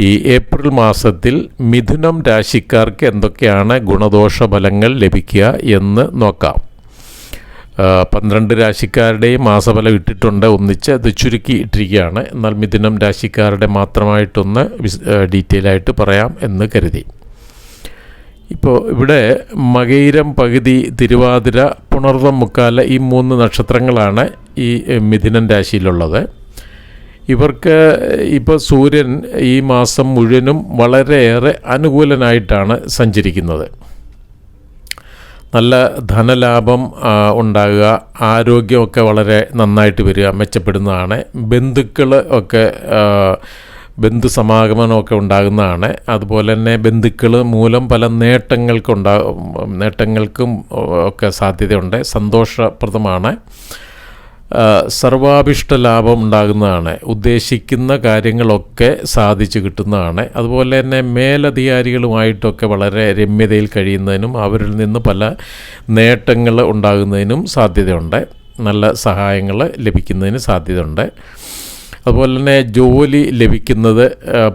ഈ ഏപ്രിൽ മാസത്തിൽ മിഥുനം രാശിക്കാർക്ക് എന്തൊക്കെയാണ് ഗുണദോഷ ഫലങ്ങൾ ലഭിക്കുക എന്ന് നോക്കാം. പന്ത്രണ്ട് രാശിക്കാരുടെയും മാസഫലം ഇട്ടിട്ടുണ്ട്. ഒന്നിച്ച് അത് ചുരുക്കി ഇട്ടിരിക്കുകയാണ്. എന്നാൽ മിഥുനം രാശിക്കാരുടെ മാത്രമായിട്ടൊന്ന് ഡീറ്റെയിൽ ആയിട്ട് പറയാം എന്ന് കരുതി. ഇപ്പോൾ ഇവിടെ മകയിരം പകുതി തിരുവാതിര പുണർവം മുക്കാല ഈ മൂന്ന് നക്ഷത്രങ്ങളാണ് ഈ മിഥുനം രാശിയിലുള്ളത്. ഇവർക്ക് ഇപ്പോൾ സൂര്യൻ ഈ മാസം മുഴുവനും വളരെയേറെ അനുകൂലനായിട്ടാണ് സഞ്ചരിക്കുന്നത്. നല്ല ധനലാഭം ഉണ്ടാകുക ആരോഗ്യമൊക്കെ വളരെ നന്നായിട്ട് വരിക മെച്ചപ്പെടുന്നതാണ്. ബന്ധുക്കൾ ഒക്കെ ബന്ധു സമാഗമനമൊക്കെ ഉണ്ടാകുന്നതാണ്. അതുപോലെ തന്നെ ബന്ധുക്കൾ മൂലം പല നേട്ടങ്ങൾക്കുണ്ടാ നേട്ടങ്ങൾക്കും ഒക്കെ സാധ്യതയുണ്ട്. സന്തോഷപ്രദമാണ്. സർവാഭിഷ്ട ലാഭം ഉണ്ടാകുന്നതാണ്. ഉദ്ദേശിക്കുന്ന കാര്യങ്ങളൊക്കെ സാധിച്ചു കിട്ടുന്നതാണ്. അതുപോലെ തന്നെ മേലധികാരികളുമായിട്ടൊക്കെ വളരെ രമ്യതയിൽ കഴിയുന്നതിനും അവരിൽ നിന്ന് പല നേട്ടങ്ങൾ ഉണ്ടാകുന്നതിനും സാധ്യതയുണ്ട്. നല്ല സഹായങ്ങൾ ലഭിക്കുന്നതിന് സാധ്യതയുണ്ട്. അതുപോലെ തന്നെ ജോലി ലഭിക്കുന്നത്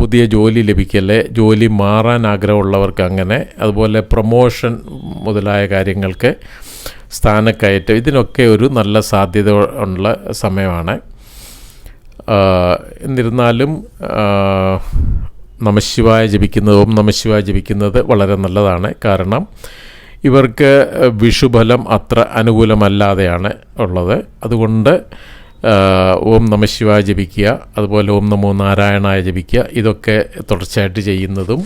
പുതിയ ജോലി ലഭിക്കൽ ജോലി മാറാൻ ആഗ്രഹമുള്ളവർക്ക് അങ്ങനെ അതുപോലെ പ്രൊമോഷൻ മുതലായ കാര്യങ്ങൾക്ക് സ്ഥാനക്കയറ്റം. ഇതിനൊക്കെ ഒരു നല്ല സാധ്യത ഉള്ള സമയമാണ്. എന്നിരുന്നാലും നമശിവായ ജപിക്കുന്നത് ഓം നമശിവായ ജപിക്കുന്നത് വളരെ നല്ലതാണ്. കാരണം ഇവർക്ക് വിഷുഫലം അത്ര അനുകൂലമല്ലാതെയാണ് ഉള്ളത്. അതുകൊണ്ട് ഓം നമശിവായ ജപിക്കുക അതുപോലെ ഓം നമോ നാരായണായ ജപിക്കുക ഇതൊക്കെ തുടർച്ചയായിട്ട് ചെയ്യുന്നതും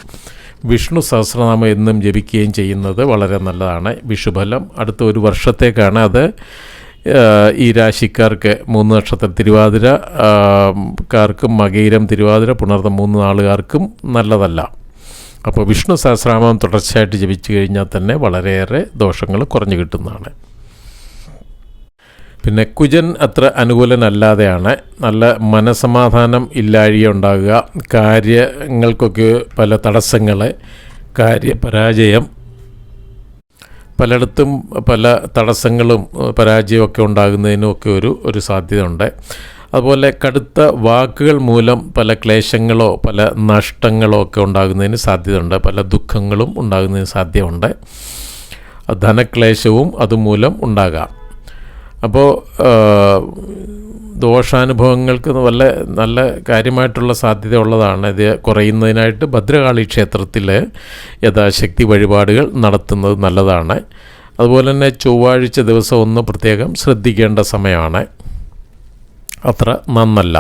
വിഷ്ണു സഹസ്രനാമം എന്നും ജപിക്കുകയും ചെയ്യുന്നത് വളരെ നല്ലതാണ്. വിഷുഫലം അടുത്ത ഒരു വർഷത്തേക്കാണ് അത്. ഈ രാശിക്കാർക്ക് മൂന്ന് നക്ഷത്രം തിരുവാതിര കാർക്കും മകീരം തിരുവാതിര പുണർന്ന മൂന്ന് നാളുകാർക്കും നല്ലതല്ല. അപ്പോൾ വിഷ്ണു സഹസ്രനാമം തുടർച്ചയായിട്ട് ജപിച്ചു കഴിഞ്ഞാൽ തന്നെ വളരെയേറെ ദോഷങ്ങൾ കുറഞ്ഞു കിട്ടുന്നതാണ്. പിന്നെ കുജൻ അത്ര അനുകൂലനല്ലാതെയാണ്. നല്ല മനസമാധാനം ഇല്ലാഴിക ഉണ്ടാകുക കാര്യങ്ങൾക്കൊക്കെ പല തടസ്സങ്ങൾ കാര്യപരാജയം പലയിടത്തും പല തടസ്സങ്ങളും പരാജയമൊക്കെ ഉണ്ടാകുന്നതിനും ഒക്കെ ഒരു ഒരു സാധ്യതയുണ്ട്. അതുപോലെ കടുത്ത വാക്കുകൾ മൂലം പല ക്ലേശങ്ങളോ പല നഷ്ടങ്ങളോ ഒക്കെ ഉണ്ടാകുന്നതിന് സാധ്യതയുണ്ട്. പല ദുഃഖങ്ങളും ഉണ്ടാകുന്നതിന് സാധ്യതയുണ്ട്. ധനക്ലേശവും അതുമൂലം ഉണ്ടാകാം. അപ്പോൾ ദോഷാനുഭവങ്ങൾക്ക് വല്ല നല്ല കാര്യമായിട്ടുള്ള സാധ്യത ഉള്ളതാണ് ഇത് കുറയുന്നതിനായിട്ട് ഭദ്രകാളി ക്ഷേത്രത്തിൽ യഥാശക്തി വഴിപാടുകൾ നടത്തുന്നത് നല്ലതാണ്. അതുപോലെ തന്നെ ചൊവ്വാഴ്ച ദിവസം ഒന്ന് പ്രത്യേകം ശ്രദ്ധിക്കേണ്ട സമയമാണ്. അത്ര നന്നല്ല.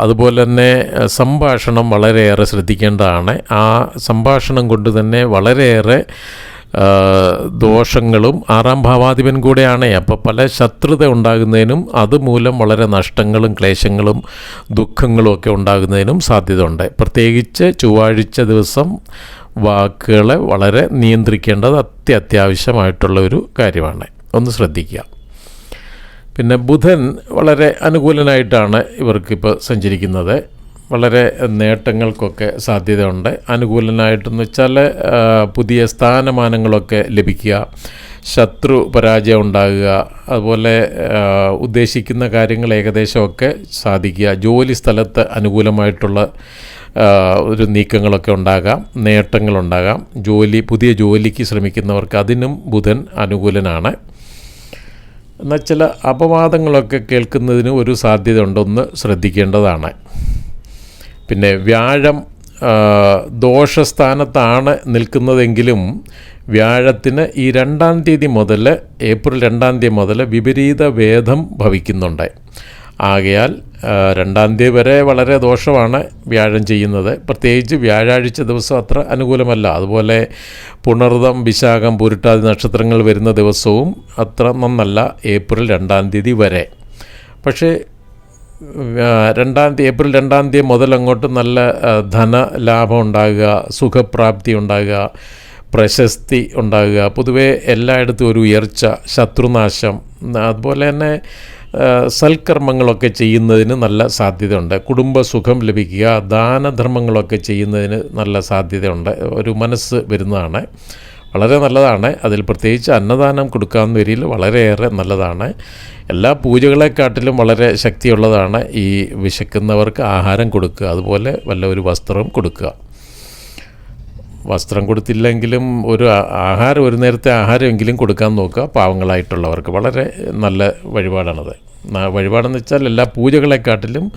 അതുപോലെ തന്നെ സംഭാഷണം വളരെയേറെ ശ്രദ്ധിക്കേണ്ടതാണ്. ആ സംഭാഷണം കൊണ്ട് തന്നെ വളരെയേറെ ദോഷങ്ങളും ആറാം ഭാവാധിപൻ കൂടെയാണ്. അപ്പോൾ പല ശത്രുത ഉണ്ടാകുന്നതിനും അതുമൂലം വളരെ നഷ്ടങ്ങളും ക്ലേശങ്ങളും ദുഃഖങ്ങളും ഒക്കെ ഉണ്ടാകുന്നതിനും സാധ്യതയുണ്ട്. പ്രത്യേകിച്ച് ചൊവ്വാഴ്ച ദിവസം വാക്കുകളെ വളരെ നിയന്ത്രിക്കേണ്ടത് അത്യത്യാവശ്യമായിട്ടുള്ള ഒരു കാര്യമാണ്. ഒന്ന് ശ്രദ്ധിക്കുക. പിന്നെ ബുധൻ വളരെ അനുകൂലനായിട്ടാണ് ഇവർക്കിപ്പോൾ സഞ്ചരിക്കുന്നത്. വളരെ നേട്ടങ്ങൾക്കൊക്കെ സാധ്യതയുണ്ട്. അനുകൂലനായിട്ടെന്ന് വെച്ചാൽ പുതിയ സ്ഥാനമാനങ്ങളൊക്കെ ലഭിക്കുക ശത്രു പരാജയം ഉണ്ടാകുക അതുപോലെ ഉദ്ദേശിക്കുന്ന കാര്യങ്ങൾ ഏകദേശമൊക്കെ സാധിക്കുക ജോലി സ്ഥലത്ത് അനുകൂലമായിട്ടുള്ള ഒരു നീക്കങ്ങളൊക്കെ ഉണ്ടാകാം നേട്ടങ്ങളുണ്ടാകാം. ജോലി പുതിയ ജോലിക്ക് ശ്രമിക്കുന്നവർക്ക് അതിനും ബുധൻ അനുകൂലനാണ്. എന്നാൽ ചില അപവാദങ്ങളൊക്കെ കേൾക്കുന്നതിന് ഒരു സാധ്യത ഉണ്ടെന്ന് ശ്രദ്ധിക്കേണ്ടതാണ്. പിന്നെ വ്യാഴം ദോഷസ്ഥാനത്താണ് നിൽക്കുന്നതെങ്കിലും വ്യാഴത്തിന് ഈ രണ്ടാം തീയതി മുതൽ ഏപ്രിൽ രണ്ടാം തീയതി മുതൽ വിപരീത വേദം ഭവിക്കുന്നുണ്ട്. ആകയാൽ രണ്ടാം തീയതി വരെ വളരെ ദോഷമാണ് വ്യാഴം ചെയ്യുന്നത്. പ്രത്യേകിച്ച് വ്യാഴാഴ്ച ദിവസം അത്ര അനുകൂലമല്ല. അതുപോലെ പുണർതം വിശാഖം പുരുട്ടാതി നക്ഷത്രങ്ങൾ വരുന്ന ദിവസവും അത്ര നന്നല്ല ഏപ്രിൽ രണ്ടാം തീയതി വരെ. പക്ഷേ രണ്ടാം തീയതി ഏപ്രിൽ രണ്ടാം തീയതി മുതൽ അങ്ങോട്ട് നല്ല ധന ലാഭം ഉണ്ടാകുക സുഖപ്രാപ്തി ഉണ്ടാകുക പ്രശസ്തി ഉണ്ടാകുക. പൊതുവേ എല്ലായിടത്തും ഒരു ഉയർച്ച ശത്രുനാശം അതുപോലെ തന്നെ സൽക്കർമ്മങ്ങളൊക്കെ ചെയ്യുന്നതിന് നല്ല സാധ്യതയുണ്ട്. കുടുംബസുഖം ലഭിക്കുക ദാനധർമ്മങ്ങളൊക്കെ ചെയ്യുന്നതിന് നല്ല സാധ്യതയുണ്ട്. ഒരു മനസ്സ് വരുന്നതാണ്. വളരെ നല്ലതാണ്. അതിൽ പ്രത്യേകിച്ച് അന്നദാനം കൊടുക്കാവുന്ന വരിയിൽ വളരെയേറെ നല്ലതാണ്. എല്ലാ പൂജകളെക്കാട്ടിലും വളരെ ശക്തിയുള്ളതാണ് ഈ വിശക്കുന്നവർക്ക് ആഹാരം കൊടുക്കുക. അതുപോലെ വല്ല ഒരു വസ്ത്രവും കൊടുക്കുക. വസ്ത്രം കൊടുത്തില്ലെങ്കിലും ഒരു ആഹാരം ഒരു നേരത്തെ ആഹാരമെങ്കിലും കൊടുക്കാൻ നോക്കുക പാവങ്ങളായിട്ടുള്ളവർക്ക്. വളരെ നല്ല വഴിപാടാണത്. വഴിപാടെന്ന് വെച്ചാൽ എല്ലാ പൂജകളെക്കാട്ടിലും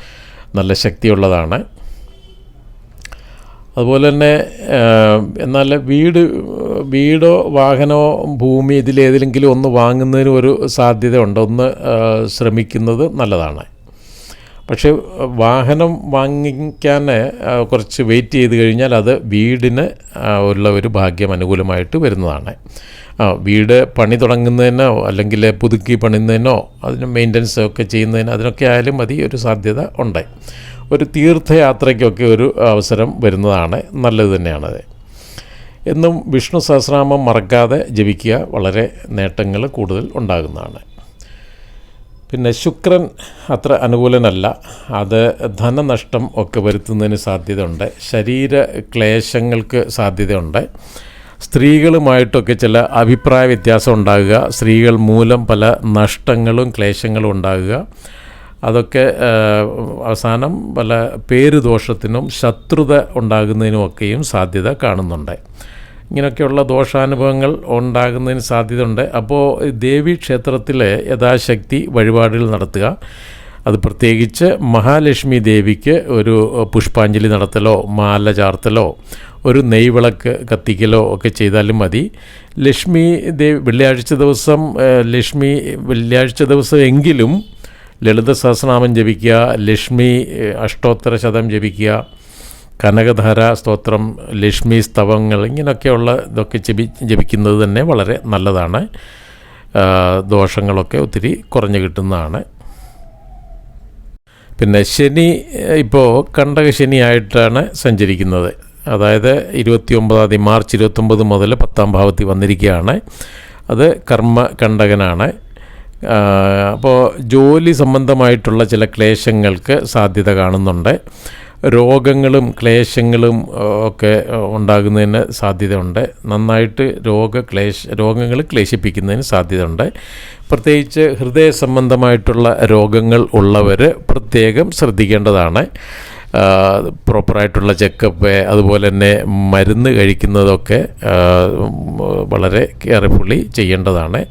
നല്ല ശക്തിയുള്ളതാണ്. അതുപോലെ തന്നെ എന്നാൽ വീട് വീടോ വാഹനമോ ഭൂമി ഇതിലേതിലെങ്കിലും ഒന്ന് വാങ്ങുന്നതിന് ഒരു സാധ്യത ഉണ്ട് ഒന്ന് ശ്രമിക്കുന്നത് നല്ലതാണ്. പക്ഷേ വാഹനം വാങ്ങിക്കാൻ കുറച്ച് വെയിറ്റ് ചെയ്ത് കഴിഞ്ഞാൽ അത് വീടിന് ഉള്ള ഒരു ഭാഗ്യം അനുകൂലമായിട്ട് വരുന്നതാണ്. വീട് പണി തുടങ്ങുന്നതിനോ അല്ലെങ്കിൽ പുതുക്കി പണിയുന്നതിനോ അതിന് മെയിന്റനൻസ് ഒക്കെ ചെയ്യുന്നതിനോ അതിനൊക്കെ ആയാലും മതി ഒരു സാധ്യത ഉണ്ട്. ഒരു തീർത്ഥയാത്രയ്ക്കൊക്കെ ഒരു അവസരം വരുന്നതാണ് നല്ലത് തന്നെയാണത് എന്നും വിഷ്ണു സഹസ്രനാമം മറക്കാതെ ജപിക്കുക വളരെ നേട്ടങ്ങൾ കൂടുതൽ ഉണ്ടാകുന്നതാണ്. പിന്നെ ശുക്രൻ അത്ര അനുകൂലനല്ല. അത് ധനനഷ്ടം ഒക്കെ വരുത്തുന്നതിന് സാധ്യതയുണ്ട്. ശരീര ക്ലേശങ്ങൾക്ക് സാധ്യതയുണ്ട്. സ്ത്രീകളുമായിട്ടൊക്കെ ചില അഭിപ്രായ വ്യത്യാസം ഉണ്ടാകുക. സ്ത്രീകൾ മൂലം പല നഷ്ടങ്ങളും ക്ലേശങ്ങളും ഉണ്ടാകുക. അതൊക്കെ അവസാനം പല പേരുദോഷത്തിനും ശത്രുത ഉണ്ടാകുന്നതിനുമൊക്കെയും സാധ്യത കാണുന്നുണ്ട്. ഇങ്ങനെയൊക്കെയുള്ള ദോഷാനുഭവങ്ങൾ ഉണ്ടാകുന്നതിന് സാധ്യതയുണ്ട്. അപ്പോൾ ദേവി ക്ഷേത്രത്തിൽ യഥാശക്തി വഴിപാടുകൾ നടത്തുക. അത് പ്രത്യേകിച്ച് മഹാലക്ഷ്മി ദേവിക്ക് ഒരു പുഷ്പാഞ്ജലി നടത്തലോ മാല ചാർത്തലോ ഒരു നെയ്വിളക്ക് കത്തിക്കലോ ഒക്കെ ചെയ്താലും മതി. ലക്ഷ്മി ദേവി വെള്ളിയാഴ്ച ദിവസം ലക്ഷ്മി വെള്ളിയാഴ്ച ദിവസം എങ്കിലും ലളിത സഹസ്രനാമം ജപിക്കുക ലക്ഷ്മി അഷ്ടോത്തര ശതം ജപിക്കുക കനകധാര സ്തോത്രം ലക്ഷ്മി സ്തവങ്ങൾ ഇങ്ങനെയൊക്കെയുള്ള ഇതൊക്കെ ജപി ജപിക്കുന്നത് തന്നെ വളരെ നല്ലതാണ്. ദോഷങ്ങളൊക്കെ ഒത്തിരി കുറഞ്ഞു കിട്ടുന്നതാണ്. പിന്നെ ശനി ഇപ്പോൾ കണ്ടക ശനിയായിട്ടാണ് സഞ്ചരിക്കുന്നത്. അതായത് ഇരുപത്തി ഒമ്പതാം തീയതി മാർച്ച് ഇരുപത്തൊമ്പത് മുതൽ പത്താം ഭാവത്തിൽ വന്നിരിക്കുകയാണ്. അത് കർമ്മ കണ്ടകനാണ്. അപ്പോൾ ജോലി സംബന്ധമായിട്ടുള്ള ചില ക്ലേശങ്ങൾക്ക് സാധ്യത കാണുന്നുണ്ട്. രോഗങ്ങളും ക്ലേശങ്ങളും ഒക്കെ ഉണ്ടാകുന്നതിന് സാധ്യതയുണ്ട്. നന്നായിട്ട് രോഗ ക്ലേശ രോഗങ്ങൾ ക്ലേശിപ്പിക്കുന്നതിന് സാധ്യതയുണ്ട്. പ്രത്യേകിച്ച് ഹൃദയ സംബന്ധമായിട്ടുള്ള രോഗങ്ങൾ ഉള്ളവർ പ്രത്യേകം ശ്രദ്ധിക്കേണ്ടതാണ്. പ്രോപ്പറായിട്ടുള്ള ചെക്കപ്പ് അതുപോലെ തന്നെ മരുന്ന് കഴിക്കുന്നതൊക്കെ വളരെ കെയർഫുള്ളി ചെയ്യേണ്ടതാണ്.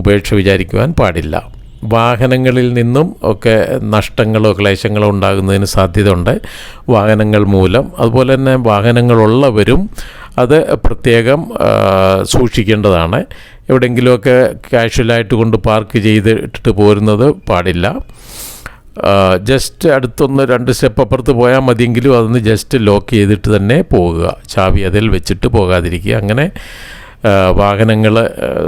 ഉപേക്ഷ വിചാരിക്കുവാൻ പാടില്ല. വാഹനങ്ങളിൽ നിന്നും ഒക്കെ നഷ്ടങ്ങളോ ക്ലേശങ്ങളോ ഉണ്ടാകുന്നതിന് സാധ്യതയുണ്ട്. വാഹനങ്ങൾ മൂലം. അതുപോലെ തന്നെ വാഹനങ്ങളുള്ളവരും അത് പ്രത്യേകം സൂക്ഷിക്കേണ്ടതാണ്. എവിടെയെങ്കിലുമൊക്കെ കാഷ്വലായിട്ട് കൊണ്ട് പാർക്ക് ചെയ്തിട്ട് പോരുന്നത് പാടില്ല. ജസ്റ്റ് അടുത്തൊന്ന് രണ്ട് സ്റ്റെപ്പ് അപ്പുറത്ത് പോയാൽ മതിയെങ്കിലും അതൊന്ന് ജസ്റ്റ് ലോക്ക് ചെയ്തിട്ട് തന്നെ പോകുക ചാവി അതിൽ വെച്ചിട്ട് പോകാതിരിക്കുക. അങ്ങനെ വാഹനങ്ങൾ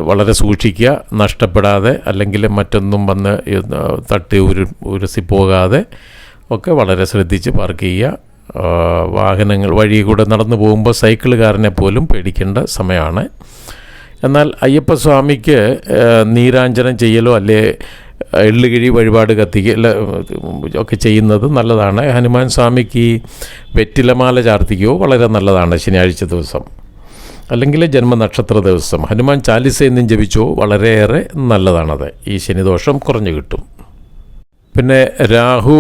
വളരെ സൂക്ഷിക്കുക നഷ്ടപ്പെടാതെ അല്ലെങ്കിൽ മറ്റൊന്നും വന്ന് തട്ടി ഉരു ഉരസി പോകാതെ ഒക്കെ വളരെ ശ്രദ്ധിച്ച് പാർക്ക് ചെയ്യുക. വാഹനങ്ങൾ വഴി കൂടെ നടന്നു പോകുമ്പോൾ സൈക്കിളുകാരനെ പോലും പേടിക്കേണ്ട സമയമാണ്. എന്നാൽ അയ്യപ്പസ്വാമിക്ക് സ്വാമിക്ക് നീരാഞ്ജനം ചെയ്യലോ അല്ലേ എള്ളുകിഴി വഴിപാട് കത്തിക്കുക ഒക്കെ ചെയ്യുന്നത് നല്ലതാണ്. ഹനുമാൻ സ്വാമിക്ക് വെറ്റിലമാല ചാർത്തിക്കുകയോ വളരെ നല്ലതാണ് ശനിയാഴ്ച ദിവസം. അല്ലെങ്കിൽ ജന്മനക്ഷത്ര ദിവസം. ഹനുമാൻ ചാലിസ എന്നും ജപിച്ചോ. വളരെയേറെ നല്ലതാണത്. ഈ ശനിദോഷം കുറഞ്ഞു കിട്ടും. പിന്നെ രാഹു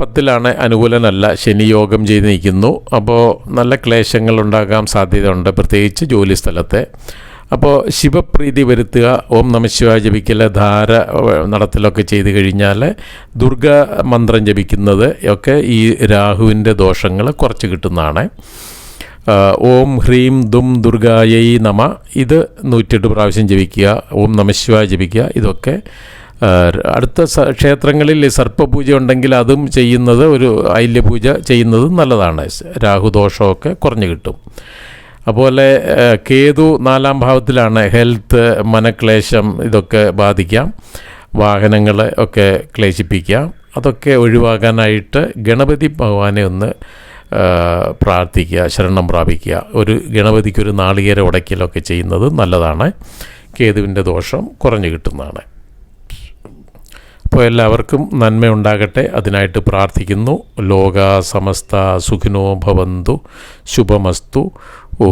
പത്തിലാണ് അനുകൂലനല്ല. ശനി യോഗം ചെയ്ത് നിൽക്കുന്നു അപ്പോൾ നല്ല ക്ലേശങ്ങൾ ഉണ്ടാകാൻ സാധ്യതയുണ്ട്. പ്രത്യേകിച്ച് ജോലി സ്ഥലത്തെ. അപ്പോൾ ശിവപ്രീതി വരുത്തുക. ഓം നമശിവായ ജപിക്കൽ ധാര നടത്തലൊക്കെ ചെയ്ത് കഴിഞ്ഞാൽ ദുർഗ മന്ത്രം ജപിക്കുന്നത് ഒക്കെ ഈ രാഹുവിന്റെ ദോഷങ്ങൾ കുറച്ച് കിട്ടുന്നതാണ്. ഓം ഹ്രീം ദും ദുർഗായൈ നമ. ഇത് നൂറ്റെട്ട് പ്രാവശ്യം ജപിക്കുക. ഓം നമശിവായ ജപിക്കുക. ഇതൊക്കെ അടുത്ത ക്ഷേത്രങ്ങളിൽ സർപ്പപൂജ ഉണ്ടെങ്കിൽ അതും ചെയ്യുന്നത് ഒരു ഐല്യപൂജ ചെയ്യുന്നത് നല്ലതാണ്. രാഹുദോഷമൊക്കെ കുറഞ്ഞു കിട്ടും. അതുപോലെ കേതു നാലാം ഭാവത്തിലാണ് ഹെൽത്ത് മനക്ലേശം ഇതൊക്കെ ബാധിക്കാം. വാഹനങ്ങളെ ഒക്കെ ക്ലേശിപ്പിക്കാം. അതൊക്കെ ഒഴിവാക്കാനായിട്ട് ഗണപതി ഭഗവാനെ ഒന്ന് പ്രാർത്ഥിക്കുക ശരണം പ്രാപിക്കുക. ഒരു ഗണപതിക്കൊരു നാളികേര ഉടയ്ക്കലൊക്കെ ചെയ്യുന്നത് നല്ലതാണ്. കേതുവിന്റെ ദോഷം കുറഞ്ഞു കിട്ടുന്നതാണ്. അപ്പോൾ എല്ലാവർക്കും നന്മയുണ്ടാകട്ടെ. അതിനായിട്ട് പ്രാർത്ഥിക്കുന്നു. ലോക സമസ്ത സുഖിനോ ഭവന്തു. ശുഭമസ്തു. ഓ.